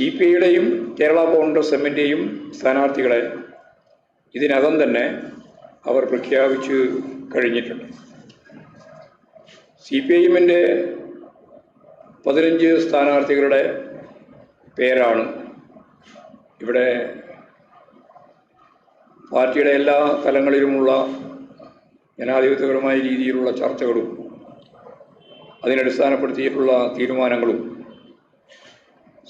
C P ഐയുടെയും Kerala Congress എമ്മിന്റെയും സ്ഥാനാർത്ഥികളെ ഇതിനകം തന്നെ അവർ പ്രഖ്യാപിച്ചു കഴിഞ്ഞിട്ടുണ്ട്. സി പി ഐ പതിനഞ്ച് സ്ഥാനാർത്ഥികളുടെ പേരാണ് ഇവിടെ പാർട്ടിയുടെ എല്ലാ തലങ്ങളിലുമുള്ള ജനാധിപത്യപരമായ രീതിയിലുള്ള ചർച്ചകളും അതിനടിസ്ഥാനപ്പെടുത്തിയിട്ടുള്ള തീരുമാനങ്ങളും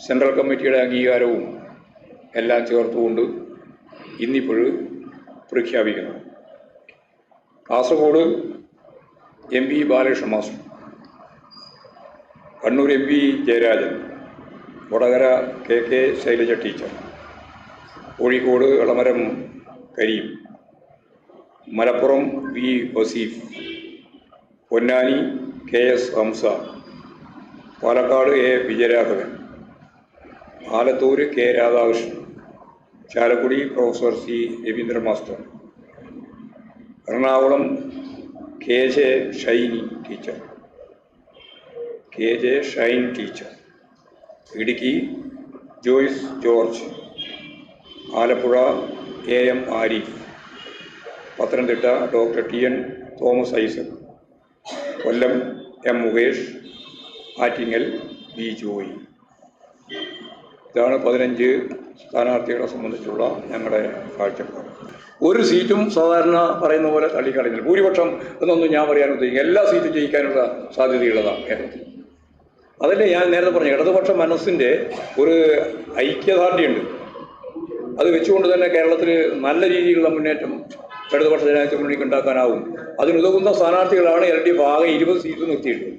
സെൻട്രൽ കമ്മിറ്റിയുടെ അംഗീകാരവും എല്ലാം ചേർത്തുകൊണ്ട് ഇന്നിപ്പോൾ പ്രഖ്യാപിക്കുന്നു. Kasaragod M P Balakrishna master Kannur M P Jayarajan Vadakara K K Shailaja teacher Kozhikode Elamaram Kareem Malappuram V Vaseef Ponnani K S Hamza Palakkad A Vijayaraghavan Alathur K Radhakrishnan Chalakudy professor C Raveendra master Ernakulam K J Shiny teacher K J Shine teacher Idukki Joyce George Alappuzha A M Arif Pathanamthitta doctor T N Thomas Isaac Kollam M Mukesh Attingal B Joy. ഇതാണ് പതിനഞ്ച് സ്ഥാനാർത്ഥികളെ സംബന്ധിച്ചുള്ള ഞങ്ങളുടെ കാഴ്ചപ്പാട്. ഒരു സീറ്റും സാധാരണ പറയുന്ന പോലെ തള്ളിക്കളയുന്നില്ല. ഭൂരിപക്ഷം എന്നൊന്നും ഞാൻ പറയാൻ ഉദ്ദേശിക്കും എല്ലാ സീറ്റും ജയിക്കാനുള്ള സാധ്യതയുള്ളതാണ് കേരളത്തിൽ. അതല്ലേ ഞാൻ നേരത്തെ പറഞ്ഞു ഇടതുപക്ഷ മനസ്സിന്റെ ഒരു ഐക്യദാർഢ്യമുണ്ട്. അത് വെച്ചുകൊണ്ട് തന്നെ കേരളത്തിൽ നല്ല രീതിയിലുള്ള മുന്നേറ്റം ഇടതുപക്ഷ ജനാധിപത്യ മുന്നണിക്ക് ഉണ്ടാക്കാനാവും. അതിനുതകുന്ന സ്ഥാനാർത്ഥികളാണ് എൽ ഡി ആകെ ഇരുപത് സീറ്റ് നിർത്തിയിട്ടുള്ളത്.